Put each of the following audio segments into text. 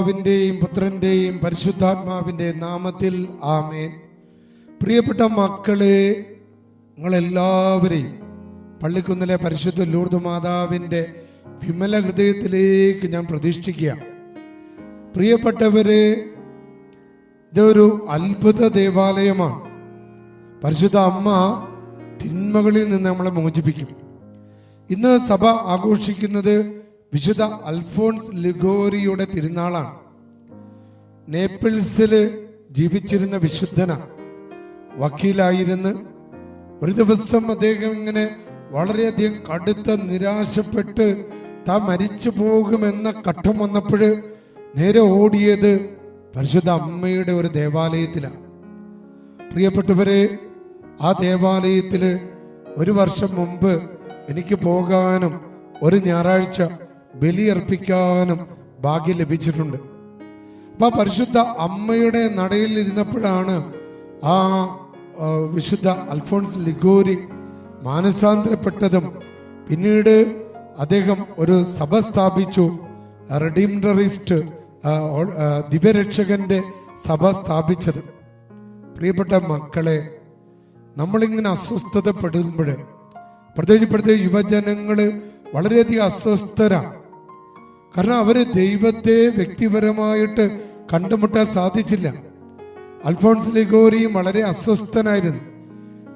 പിതാവിന്റെയും പുത്രന്റെയും പരിശുദ്ധാത്മാവിന്റെ നാമത്തിൽ ആമേൻ. പ്രിയപ്പെട്ട മക്കളെ നിങ്ങളെല്ലാവരെയും പള്ളിക്കുന്നിലെ പരിശുദ്ധ ലൂർദ് മാതാവിന്റെ വിമല ഹൃദയത്തിലേക്ക് ഞാൻ പ്രതിഷ്ഠിക്കുക. പ്രിയപ്പെട്ടവരെ ഇതൊരു അത്ഭുത ദേവാലയമാണ്. പരിശുദ്ധ അമ്മ തിന്മകളിൽ നിന്ന് നമ്മളെ മോചിപ്പിക്കും. ഇന്ന് സഭ ആഘോഷിക്കുന്നത് വിശുദ്ധ അൽഫോൺസ് ലിഗോറിയുടെ തിരുനാളാണ്. നേപ്പിൾസിൽ ജീവിച്ചിരുന്ന വിശുദ്ധന. വക്കീലായിരുന്ന് ഒരു ദിവസം അദ്ദേഹം ഇങ്ങനെ വളരെയധികം കടുത്ത നിരാശപ്പെട്ട് താൻ മരിച്ചു പോകുമെന്ന ഘട്ടം വന്നപ്പോൾ നേരെ ഓടിയത് പരിശുദ്ധ അമ്മയുടെ ഒരു ദേവാലയത്തിലാണ് പ്രിയപ്പെട്ടവരെ ആ ദേവാലയത്തിൽ ഒരു വർഷം മുമ്പ് എനിക്ക് പോകാനും ഒരു ഞായറാഴ്ച ബലിയർപ്പിക്കാനും ഭാഗ്യം ലഭിച്ചിട്ടുണ്ട്. അപ്പൊ പരിശുദ്ധ അമ്മയുടെ നടയിൽ ഇരുന്നപ്പോഴാണ് ആ വിശുദ്ധ അൽഫോൺസ് ലിഗോരി മാനസാന്തരപ്പെട്ടതും പിന്നീട് അദ്ദേഹം ഒരു സഭ സ്ഥാപിച്ചു റെഡീംഡറിസ്റ്റ് ദിവ്യരക്ഷകന്റെ സഭ സ്ഥാപിച്ചത്. പ്രിയപ്പെട്ട മക്കളെ നമ്മളിങ്ങനെ അസ്വസ്ഥതപ്പെടുമ്പോൾ പ്രത്യേകിച്ച് ഇപ്പോഴത്തെ യുവജനങ്ങൾ വളരെയധികം അസ്വസ്ഥരാണ് കാരണം അവർ ദൈവത്തെ വ്യക്തിപരമായിട്ട് കണ്ടുമുട്ടാൻ സാധിച്ചില്ല. അൽഫോൺസ് ലിഗോറിയും വളരെ അസ്വസ്ഥനായിരുന്നു.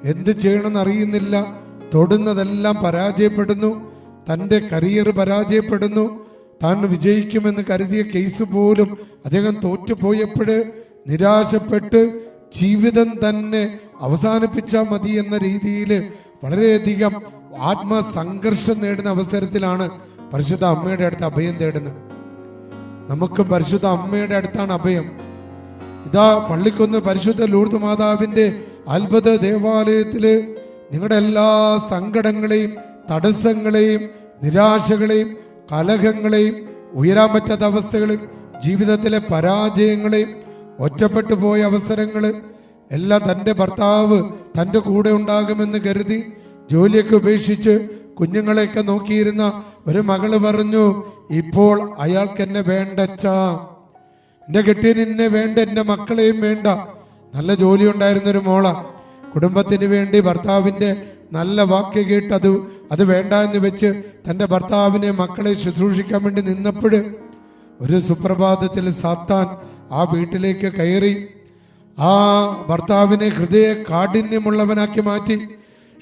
എന്ത് ചെയ്യണമെന്ന് അറിയുന്നില്ല. തൊടുന്നതെല്ലാം പരാജയപ്പെടുന്നു. തന്റെ കരിയർ പരാജയപ്പെടുന്നു. താൻ വിജയിക്കുമെന്ന് കരുതിയ കേസ് പോലും അദ്ദേഹം തോറ്റുപോയപ്പോൾ നിരാശപ്പെട്ട് ജീവിതം തന്നെ അവസാനിപ്പിച്ചാൽ മതി എന്ന രീതിയിൽ വളരെയധികം ആത്മസംഘർഷം നേടുന്ന അവസരത്തിലാണ് പരിശുദ്ധ അമ്മയുടെ അടുത്ത് അഭയം തേടുന്നത്. നമുക്കും പരിശുദ്ധ അമ്മയുടെ അടുത്താണ് അഭയം. ഇതാ പള്ളിക്കൊന്ന് പരിശുദ്ധ ലൂർദ് മാതാവിന്റെ അത്ഭുത ദേവാലയത്തിൽ നിങ്ങളുടെ എല്ലാ സങ്കടങ്ങളെയും തടസ്സങ്ങളെയും നിരാശകളെയും കലഹങ്ങളെയും ഉയരാൻ പറ്റാത്ത അവസ്ഥകളെയും ജീവിതത്തിലെ പരാജയങ്ങളെയും ഒറ്റപ്പെട്ടു പോയ അവസരങ്ങൾ എല്ലാം തന്റെ ഭർത്താവ് തന്റെ കൂടെ ഉണ്ടാകുമെന്ന് കരുതി ജോലിയൊക്കെ ഉപേക്ഷിച്ച് കുഞ്ഞുങ്ങളെയൊക്കെ നോക്കിയിരുന്ന ഒരു മകൾ പറഞ്ഞു ഇപ്പോൾ അയാൾക്ക് എന്നെ വേണ്ടച്ചാ എന്റെ കെട്ടിയന് എന്നെ വേണ്ട എന്റെ മക്കളെയും വേണ്ട. നല്ല ജോലി ഉണ്ടായിരുന്ന ഒരു മോള. കുടുംബത്തിന് വേണ്ടി ഭർത്താവിന്റെ നല്ല വാക്ക് കേട്ട് അത് അത് വേണ്ട എന്ന് വെച്ച് തന്റെ ഭർത്താവിനെ മക്കളെ ശുശ്രൂഷിക്കാൻ വേണ്ടി നിന്നപ്പോൾ ഒരു സുപ്രഭാതത്തിൽ സാത്താൻ ആ വീട്ടിലേക്ക് കയറി. ആ ഭർത്താവിനെ ഹൃദയ കാഠിന്യമുള്ളവനാക്കി മാറ്റി.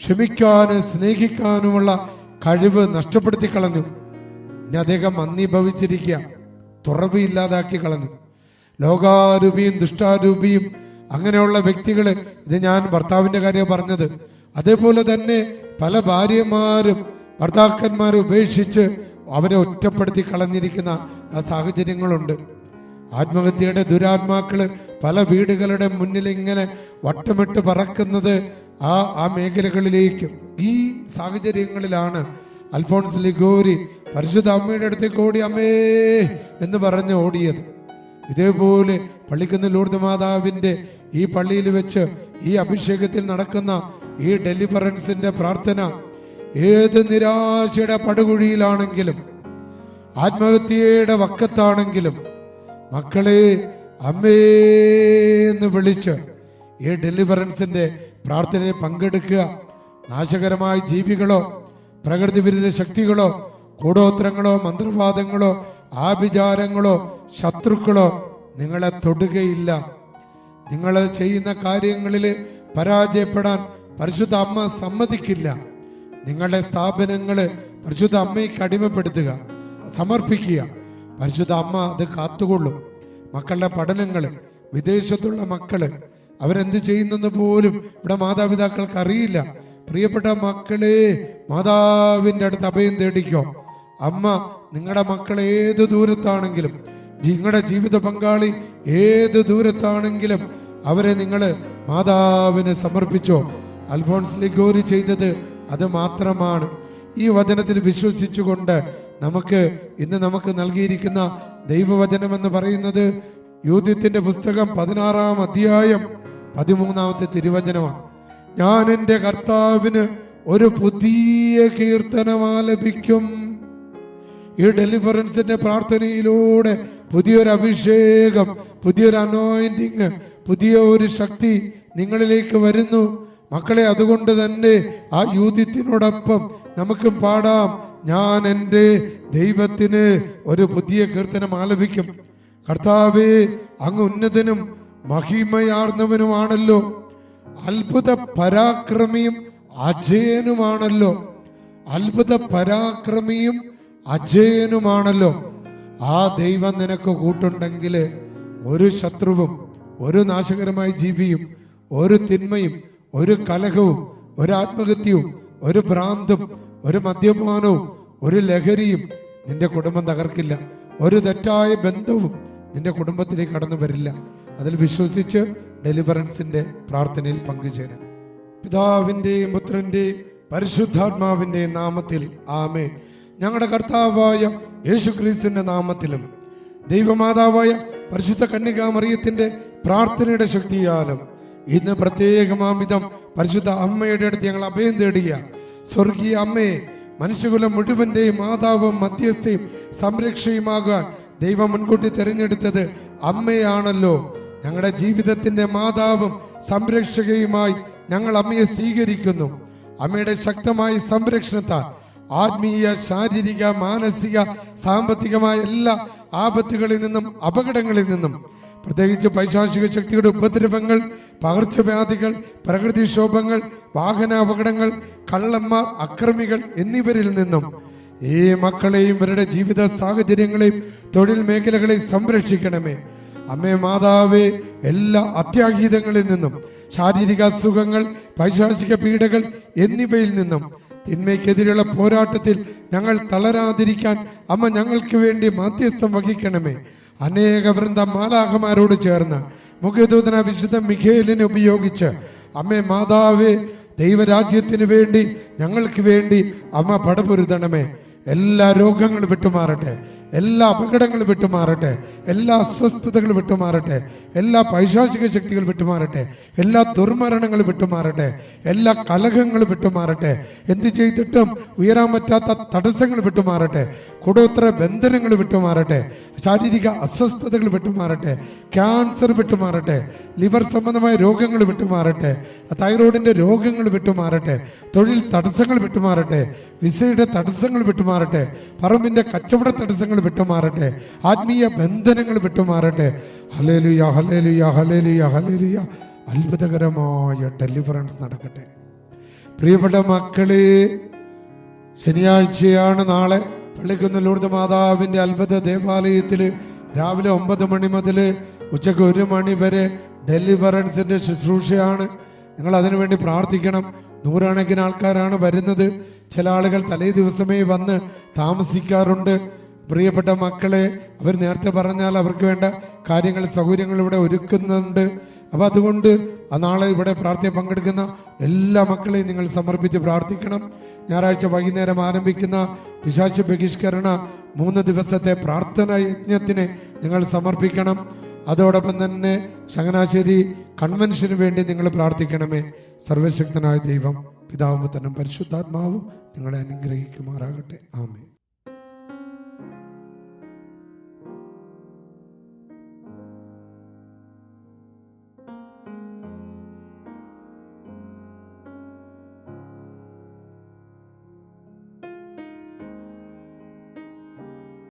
ക്ഷമിക്കാനും സ്നേഹിക്കാനുമുള്ള കഴിവ് നഷ്ടപ്പെടുത്തി കളഞ്ഞു. ഇനി അദ്ദേഹം മന്ദീഭവിച്ചിരിക്കുക തുറവ് ഇല്ലാതാക്കി കളഞ്ഞു. ലോകാരൂപിയും ദുഷ്ടാരൂപിയും അങ്ങനെയുള്ള വ്യക്തികൾ ഇത് ഞാൻ ഭർത്താവിന്റെ കാര്യം പറഞ്ഞത്. അതേപോലെ തന്നെ പല ഭാര്യമാരും ഭർത്താക്കന്മാരെ ഉപേക്ഷിച്ച് അവരെ ഒറ്റപ്പെടുത്തി കളഞ്ഞിരിക്കുന്ന സാഹചര്യങ്ങളുണ്ട്. ആത്മഹത്യയുടെ ദുരാത്മാക്കൾ പല വീടുകളുടെ മുന്നിൽ ഇങ്ങനെ വട്ടമിട്ട് പറക്കുന്നത് ആ ആ മേഖലകളിലേക്ക് ഈ സാഹചര്യങ്ങളിലാണ് അൽഫോൺസ് ലിഗോരി പരിശുദ്ധ അമ്മയുടെ അടുത്തേക്ക് ഓടി അമ്മേ എന്ന് പറഞ്ഞ് ഓടിയത്. ഇതേപോലെ പള്ളിക്കുന്ന് ലൂർദ് മാതാവിന്റെ ഈ പള്ളിയിൽ വെച്ച് ഈ അഭിഷേകത്തിൽ നടക്കുന്ന ഈ ഡെലിവറൻസിന്റെ പ്രാർത്ഥന ഏത് നിരാശയുടെ പടുകുഴിയിലാണെങ്കിലും ആത്മഹത്യയുടെ വക്കത്താണെങ്കിലും മക്കളെ അമ്മേ എന്ന് വിളിച്ച് ഈ ഡെലിവറൻസിന്റെ പ്രാർത്ഥനയിൽ പങ്കെടുക്കുക. നാശകരമായ ജീവികളോ പ്രകൃതി വിരുദ്ധ ശക്തികളോ കൂടോത്രങ്ങളോ മന്ത്രവാദങ്ങളോ ആഭിചാരങ്ങളോ ശത്രുക്കളോ നിങ്ങളെ തൊടുകയില്ല. നിങ്ങൾ ചെയ്യുന്ന കാര്യങ്ങളിൽ പരാജയപ്പെടാൻ പരിശുദ്ധ അമ്മ സമ്മതിക്കില്ല. നിങ്ങളുടെ സ്ഥാപനങ്ങൾ പരിശുദ്ധ അമ്മയ്ക്ക് അടിമപ്പെടുത്തുക സമർപ്പിക്കുക. പരിശുദ്ധ അമ്മ അത് കാത്തുകൊള്ളും. മക്കളുടെ പഠനങ്ങൾ വിദേശത്തുള്ള മക്കൾ അവരെന്ത് ചെയ്യുന്നെന്ന് പോലും ഇവിടെ മാതാപിതാക്കൾക്ക് അറിയില്ല. പ്രിയപ്പെട്ട മക്കളെ മാതാവിന്റെ അടുത്ത് അഭയം തേടിക്കോ. അമ്മ നിങ്ങളുടെ മക്കൾ ഏത് ദൂരത്താണെങ്കിലും നിങ്ങളുടെ ജീവിത പങ്കാളി ഏത് ദൂരത്താണെങ്കിലും അവരെ നിങ്ങൾ മാതാവിനെ സമർപ്പിച്ചോ. അൽഫോൺസ് ലിഗോറി ചെയ്തത് അത് മാത്രമാണ്. ഈ വചനത്തിൽ വിശ്വസിച്ചുകൊണ്ട് നമുക്ക് ഇന്ന് നമുക്ക് നൽകിയിരിക്കുന്ന ദൈവവചനം എന്ന് പറയുന്നത് യൂദ്യത്തിന്റെ പുസ്തകം പതിനാറാം അധ്യായം പതിമൂന്നാമത്തെ തിരുവചനമാണ്. ഞാൻ എന്റെ കർത്താവിന് ഒരു പുതിയ കീർത്തനം ആലപിക്കും ഈ ഡെലിവറൻസിന്റെ പ്രാർത്ഥനയിലൂടെ പുതിയൊരു അഭിഷേകം പുതിയൊരു അനോയിന്റിങ് പുതിയ ഒരു ശക്തി നിങ്ങളിലേക്ക് വരുന്നു. മക്കളെ അതുകൊണ്ട് തന്നെ ആ യൂതിത്തിനോടൊപ്പം നമുക്കും പാടാം. ഞാൻ എന്റെ ദൈവത്തിന് ഒരു പുതിയ കീർത്തനം ആലപിക്കും. കർത്താവേ അങ്ങ് ഉന്നതനും മഹിമയാർന്നവനുമാണല്ലോ. അത്ഭുത പരാക്രമിയും അജയനുമാണല്ലോ. അത്ഭുത പരാക്രമിയും അജയനുമാണല്ലോ. ആ ദൈവം നിനക്ക് കൂട്ടുണ്ടെങ്കിൽ ഒരു ശത്രുവും ഒരു നാശകരമായ ജീവിയും ഒരു തിന്മയും ഒരു കലഹവും ഒരു ആത്മഹത്യവും ഒരു ഭ്രാന്തും ഒരു മദ്യപാനവും ഒരു ലഹരിയും നിന്റെ കുടുംബം തകർക്കില്ല. ഒരു തെറ്റായ ബന്ധവും നിന്റെ കുടുംബത്തിലേക്ക് കടന്നു വരില്ല. അതിൽ വിശ്വസിച്ച് ഡെലിവറൻസിന്റെ പ്രാർത്ഥനയിൽ പങ്കുചേരാം പിതാവിന്റെയും പുത്രന്റെയും പരിശുദ്ധാത്മാവിന്റെയും നാമത്തിൽ ആമേ ഞങ്ങളുടെ കർത്താവായ യേശുക്രിസ്തുവിന്റെ നാമത്തിലും ദൈവമാതാവായ പരിശുദ്ധ കന്യകാമറിയത്തിന്റെ പ്രാർത്ഥനയുടെ ശക്തിയാലും ഇന്ന് പ്രത്യേകമാമിതം പരിശുദ്ധ അമ്മയുടെ അടുത്ത് ഞങ്ങൾ അഭയം തേടുക സ്വർഗീയ അമ്മയെ മനുഷ്യകുലം മുഴുവന്റെയും മാതാവും മധ്യസ്ഥയും സംരക്ഷയുമാകാൻ ദൈവം മുൻകൂട്ടി തിരഞ്ഞെടുത്തത് അമ്മയാണല്ലോ. ഞങ്ങളുടെ ജീവിതത്തിന്റെ മാതാവും സംരക്ഷകയുമായി ഞങ്ങൾ അമ്മയെ സ്വീകരിക്കുന്നു. അമ്മയുടെ ശക്തമായ സംരക്ഷണത്താൽ ആത്മീയ ശാരീരിക മാനസിക സാമ്പത്തികമായ എല്ലാ ആപത്തുകളിൽ നിന്നും അപകടങ്ങളിൽ നിന്നും പ്രത്യേകിച്ച് പൈശാചിക ശക്തിയുടെ ഉപദ്രവങ്ങൾ പകർച്ചവ്യാധികൾ പ്രകൃതിക്ഷോഭങ്ങൾ വാഹന അപകടങ്ങൾ കള്ളന്മാർ അക്രമികൾ എന്നിവരിൽ നിന്നും ഈ മക്കളെയും ഇവരുടെ ജീവിത സാഹചര്യങ്ങളെയും തൊഴിൽ മേഖലകളെയും സംരക്ഷിക്കണമേ. അമ്മേ മാതാവേ എല്ലാ അത്യാഹിതങ്ങളിൽ നിന്നും ശാരീരിക അസുഖങ്ങൾ പൈശാചിക പീഡകൾ എന്നിവയിൽ നിന്നും തിന്മയ്ക്കെതിരെയുള്ള പോരാട്ടത്തിൽ ഞങ്ങൾ തളരാതിരിക്കാൻ അമ്മ ഞങ്ങൾക്ക് വേണ്ടി മാധ്യസ്ഥം വഹിക്കണമേ. അനേക വൃന്ദ മാലാഹമാരോട് ചേർന്ന് മുഖ്യദൂതന വിശുദ്ധ മിഖേലിനെ ഉപയോഗിച്ച് അമ്മേ മാതാവേ ദൈവരാജ്യത്തിന് വേണ്ടി ഞങ്ങൾക്ക് വേണ്ടി അമ്മ പടപൊരുതണമേ. എല്ലാ രോഗങ്ങളും വിട്ടുമാറട്ടെ. എല്ലാ അപകടങ്ങളും വിട്ടുമാറട്ടെ. എല്ലാ അസ്വസ്ഥതകളും വിട്ടുമാറട്ടെ. എല്ലാ പൈശാചിക ശക്തികൾ വിട്ടുമാറട്ടെ. എല്ലാ ദുർമരണങ്ങളും വിട്ടുമാറട്ടെ. എല്ലാ കലഹങ്ങളും വിട്ടുമാറട്ടെ. എന്ത് ചെയ്തിട്ടും ഉയരാൻ പറ്റാത്ത തടസ്സങ്ങൾ വിട്ടുമാറട്ടെ. കുടോത്ര ബന്ധനങ്ങൾ വിട്ടുമാറട്ടെ. ശാരീരിക അസ്വസ്ഥതകൾ വിട്ടുമാറട്ടെ. ക്യാൻസർ വിട്ടുമാറട്ടെ. ലിവർ സംബന്ധമായ രോഗങ്ങൾ വിട്ടുമാറട്ടെ. തൈറോയിഡിന്റെ രോഗങ്ങൾ വിട്ടുമാറട്ടെ. തൊഴിൽ തടസ്സങ്ങൾ വിട്ടുമാറട്ടെ. വിസയുടെ തടസ്സങ്ങൾ വിട്ടുമാറട്ടെ. പറമ്പിന്റെ കച്ചവട തടസ്സങ്ങൾ വിട്ടുമാറട്ടെ. ആത്മീയ ബന്ധനങ്ങൾ വിട്ടുമാറട്ടെ. ഹലേലുയ ഹലേലുയ ഹലേലുയ ഹലേലുയ അത്ഭുതകരമായ ഡെലിവറൻസ് നടക്കട്ടെ. പ്രിയപ്പെട്ട മക്കളെ ശനിയാഴ്ചയാണ് നാളെ. പള്ളിക്കുന്ന് ലൂർദ് മാതാവിന്റെ അത്ഭുത ദേവാലയത്തിൽ രാവിലെ ഒമ്പത് മണി മുതൽ ഉച്ചയ്ക്ക് ഒരു മണി വരെ ഡെലിവറൻസിന്റെ ശുശ്രൂഷയാണ്. നിങ്ങൾ അതിനുവേണ്ടി പ്രാർത്ഥിക്കണം. നൂറുകണക്കിന് ആൾക്കാരാണ് വരുന്നത്. ചില ആളുകൾ തലേ ദിവസമേ വന്ന് താമസിക്കാറുണ്ട്. പ്രിയപ്പെട്ട മക്കളെ അവർ നേരത്തെ പറഞ്ഞാൽ അവർക്ക് വേണ്ട കാര്യങ്ങൾ സൗകര്യങ്ങൾ ഇവിടെ ഒരുക്കുന്നുണ്ട്. അപ്പൊ അതുകൊണ്ട് ആ നാളെ ഇവിടെ പ്രാർത്ഥന പങ്കെടുക്കുന്ന എല്ലാ മക്കളെയും നിങ്ങൾ സമർപ്പിച്ച് പ്രാർത്ഥിക്കണം. ഞായറാഴ്ച വൈകുന്നേരം ആരംഭിക്കുന്ന പിശാച്ച് ബഹിഷ്കരണ മൂന്ന് ദിവസത്തെ പ്രാർത്ഥന യജ്ഞത്തിന് നിങ്ങൾ സമർപ്പിക്കണം. അതോടൊപ്പം തന്നെ ചങ്ങനാശ്ശേരി കൺവെൻഷന് വേണ്ടി നിങ്ങൾ പ്രാർത്ഥിക്കണമേ. സർവശക്തനായ ദൈവം പിതാവും തന്നെ പരിശുദ്ധാത്മാവും നിങ്ങളെ അനുഗ്രഹിക്കുമാറാകട്ടെ. ആമേ